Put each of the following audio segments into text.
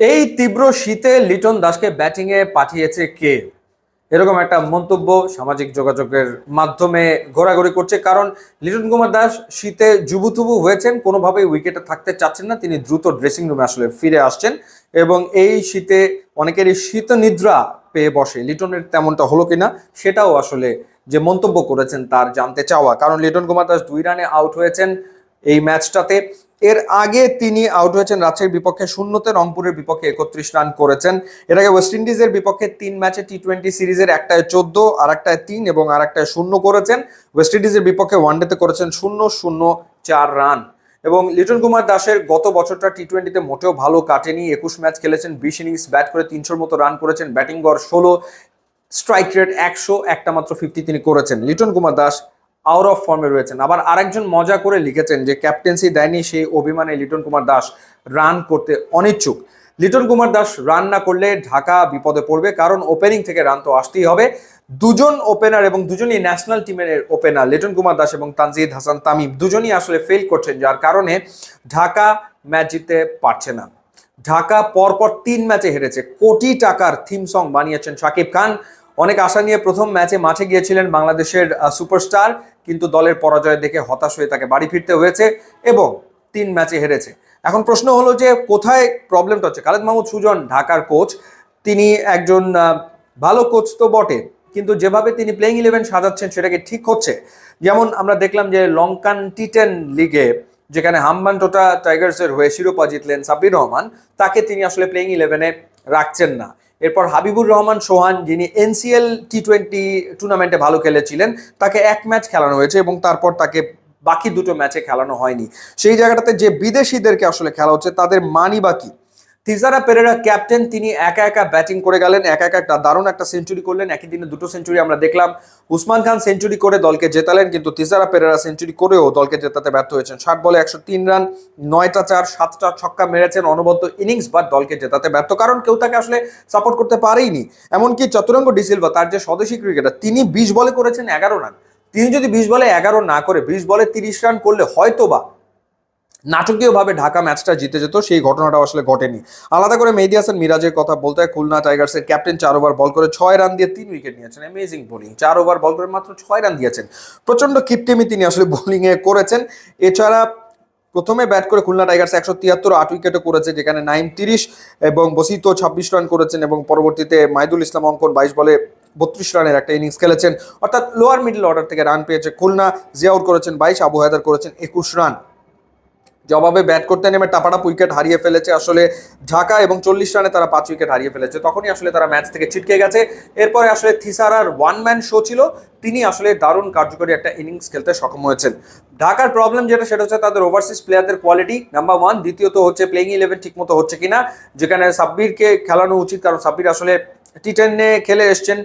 এই তীব্র শীতে লিটন দাসকে ব্যাটিংয়ে পাঠিয়েছে কে? এরকম একটা মন্তব্য সামাজিক যোগাযোগের মাধ্যমে ঘোরাঘুরি করছে, কারণ লিটন কুমার দাস শীতে জুবুথুবু হয়েছেন, কোনোভাবেই উইকেটে থাকতে চাচ্ছেন না, তিনি দ্রুত ড্রেসিং রুমে আসলে ফিরে আসছেন এবং এই শীতে অনেকেরই শীত নিদ্রা পেয়ে বসে। লিটনের তেমনটা হলো কিনা সেটাও আসলে যে মন্তব্য করেছেন তার জানতে চাওয়া। কারণ লিটন কুমার দাস দুই রানে আউট হয়েছেন এই ম্যাচটাতে। এর আগে তিনি আউট হয়েছেন রাজশাহীর বিপক্ষে শূন্যতে রংপুরের বিপক্ষে একত্রিশ রান করেছেন। এর আগে ওয়েস্ট ইন্ডিজের বিপক্ষে তিন ম্যাচে টি টোয়েন্টি সিরিজের একটায় চোদ্দ আর একটায় তিন এবং আর একটায় শূন্য করেছেন। ওয়েস্ট ইন্ডিজের বিপক্ষে ওয়ানডেতে করেছেন শূন্য শূন্য, চার রান। এবং লিটন কুমার দাসের গত বছরটা টি টোয়েন্টিতে মোটেও ভালো কাটেনি। একুশ ম্যাচ খেলেছেন, বিশ ইনিংস ব্যাট করে তিনশোর মতো রান করেছেন ব্যাটিং গড় ষোলো স্ট্রাইক রেট একশো, একটা মাত্র ফিফটি তিনি করেছেন। লিটন কুমার দাস আউট অফ ফর্মে রয়েছেন। আবার আরেকজন মজা করে লিখেছেন যে ক্যাপ্টেন্সি দেয়নি সেই অভিমানে লিটন কুমার দাস রান করতে অনিচ্ছুক। লিটন কুমার দাস রান না করলে ঢাকা বিপদে পড়বে, কারণ ওপেনিং থেকে রান তো আসতেই হবে। দুজন ওপেনার এবং দুজনই ন্যাশনাল টিমের ওপেনার লিটন কুমার দাস এবং তানজিদ হাসান তামিম। দুজনই আসলে ফেল করছেন, যার কারণে ঢাকা ম্যাচ জিততে পারছে না। ঢাকা পরপর তিন ম্যাচে হেরেছে। কোটি টাকার থিম সং বানিয়েছেন শাকিব খান। অনেক আশা নিয়ে প্রথম ম্যাচে মাঠে গিয়েছিলেন বাংলাদেশের সুপারস্টার, কিন্তু দলের পরাজয় দেখে হতাশ হয়ে তাকে বাড়ি ফিরতে হয়েছে এবং তিন ম্যাচে হেরেছে। এখন প্রশ্ন হলো যে কোথায় প্রবলেমটা হচ্ছে? খালেদ মাহমুদ সুজন, ঢাকার কোচ, তিনি একজন ভালো কোচ তো বটে, কিন্তু যেভাবে তিনি প্লেইং ইলেভেন সাজাচ্ছেন সেটাকে ঠিক হচ্ছে। যেমন আমরা দেখলাম যে লঙ্কান টি টেন লিগে যেখানে হাম্বানটোটা টাইগার্সের হয়ে শিরোপা জিতলেন সাব্বির রহমান, তাকে তিনি আসলে প্লেইং ইলেভেনে রাখছেন না। এরপর হাবিবুর রহমান সোহান, যিনি এনসিএল টি টোয়েন্টি টুর্নামেন্টে ভালো খেলেছিলেন, তাকে এক ম্যাচ খেলানো হয়েছে এবং তারপর তাকে বাকি দুটো ম্যাচে খেলানো হয়নি। সেই জায়গাটাতে যে বিদেশিদেরকে আসলে খেলা হচ্ছে, তাদের মানি বাকি তিজারা পেরেরা ক্যাপ্টেন, তিনি একা একা ব্যাটিং করে গেলেন, একা একা একটা দারুণ একটা সেঞ্চুরি করলেন। একই দিনে দুটো সেঞ্চুরি আমরা দেখলাম। উসমান খান সেঞ্চুরি করে দলকে জেতালেন, কিন্তু তিজারা পেরেরা সেঞ্চুরি করেও দলকে জেতাতে ব্যর্থ হয়েছেন। ষাট বলে একশো তিন রান, নয়টা চার, সাতটা ছক্কা মেরেছেন অনবদ্য ইনিংস বা দলকে জেতাতে ব্যর্থ। কারণ কেউ তাকে আসলে সাপোর্ট করতে পারেইনি। এমনকি চতুরঙ্গ ডিসিলভা তার যে স্বদেশী ক্রিকেটার, তিনি বিশ বলে করেছেন এগারো রান। তিনি যদি বিশ বলে এগারো না করে, বিশ বলে তিরিশ রান করলে হয়তো বা নাটকীয়ভাবে ঢাকা ম্যাচটা জিতে যেত, সেই ঘটনাটা আসলে ঘটেনি। আলাদা করে মেহেদি হাসান মিরাজের কথা বলতে হয়, খুলনা টাইগার্সের ক্যাপ্টেন চার ওভার বল করে ছয় রান দিয়ে তিন উইকেট নিয়েছেন অ্যামেজিং বোলিং চার ওভার বল করে মাত্র ছয় রান দিয়েছেন। প্রচণ্ড কিপটেমি তিনি আসলে বোলিংয়ে করেছেন। এছাড়া প্রথমে ব্যাট করে খুলনা টাইগার্স একশো তিয়াত্তর, আট উইকেটও করেছে, যেখানে নাইম তিরিশ এবং বসিত ছাব্বিশ রান করেছেন এবং পরবর্তীতে মাইদুল ইসলাম অঙ্কন বাইশ বলে বত্রিশ রানের একটা ইনিংস খেলেছেন। অর্থাৎ লোয়ার মিডল অর্ডার থেকে রান পেয়েছে খুলনা, জিয়াউর করেছেন বাইশ, আবু হায়দার করেছেন একুশ রান। জবাবে ব্যাট করতে নেমে টাপাটাপ উইকেট হারিয়ে ফেলেছে আসলে ঢাকা এবং চল্লিশ রানে তারা পাঁচ উইকেট হারিয়ে ফেলেছে। তখনই আসলে তারা ম্যাচ থেকে ছিটকে গেছে। এরপরে আসলে থিসারার ওয়ান ম্যান শো ছিল। তিনি আসলে দারুণ কার্যকরী একটা ইনিংস খেলতে সক্ষম হয়েছেন। ঢাকার প্রবলেম যেটা, সেটা হচ্ছে তাদের ওভারসিজ প্লেয়ারদের কোয়ালিটি নাম্বার ওয়ান দ্বিতীয়ত হচ্ছে প্লেইং ইলেভেন ঠিকমতো হচ্ছে কিনা, যেখানে সাব্বিরকে খেলানো উচিত। কারণ সাব্বির আসলে টি টেনে খেলে এসছেন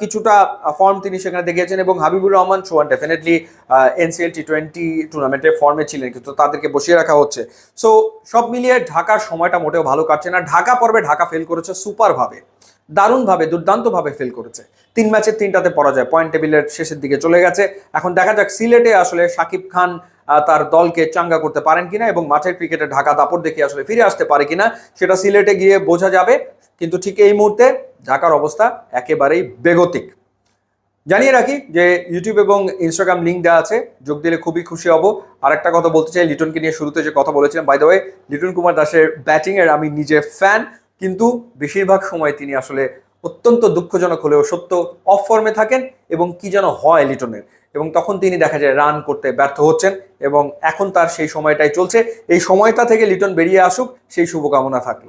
কিছুটা ফর্ম তিনি সেখানে দেখিয়েছেন এবং Habibur Rahman, Sohan definitely NCL T twenty টুর্নামেন্টের ফর্মে ছিলেন, কিন্তু তাদেরকে বসিয়ে রাখা হচ্ছে। সো সব মিলিয়ে ঢাকার সময়টা মোটেও ভালো কাটছে না। ঢাকা পর্বে ঢাকা ফেল করেছে সুপারভাবে দারুণভাবে, দুর্দান্তভাবে ফেল করেছে। তিন ম্যাচের তিনটাতে পরাজয় পয়েন্ট টেবিলের শেষের দিকে চলে গেছে। এখন দেখা যাক সিলেটে আসলে শাকিব খান তার দলকে চাঙ্গা করতে পারেন কিনা এবং মাঠের ক্রিকেটে ঢাকা দাপট দেখে আসলে ফিরে আসতে পারে কিনা, সেটা সিলেটে গিয়ে বোঝা যাবে। কিন্তু ঠিক এই মুহূর্তে ঢাকার অবস্থা একেবারেই বেগতিক। জানিয়ে রাখি যে ইউটিউব এবং ইনস্টাগ্রাম লিঙ্ক দেওয়া আছে, যোগ দিলে খুবই খুশি হব। আর একটা কথা বলতে চাই, লিটনকে নিয়ে শুরুতে যে কথা বলেছিলাম by the way Liton Kumar দাসের ব্যাটিংয়ের আমি নিজে ফ্যান কিন্তু বেশিরভাগ সময় তিনি আসলে অত্যন্ত দুঃখজনক হলেও সত্য অফ ফর্মে থাকেন এবং কি যেন হয় লিটনের। এবং তখন তিনি দেখা যায় রান করতে ব্যর্থ হচ্ছেন এবং এখন তার সেই সময়টাই চলছে। এই সময়টা থেকে লিটন বেরিয়ে আসুক, সেই শুভকামনা থাকল।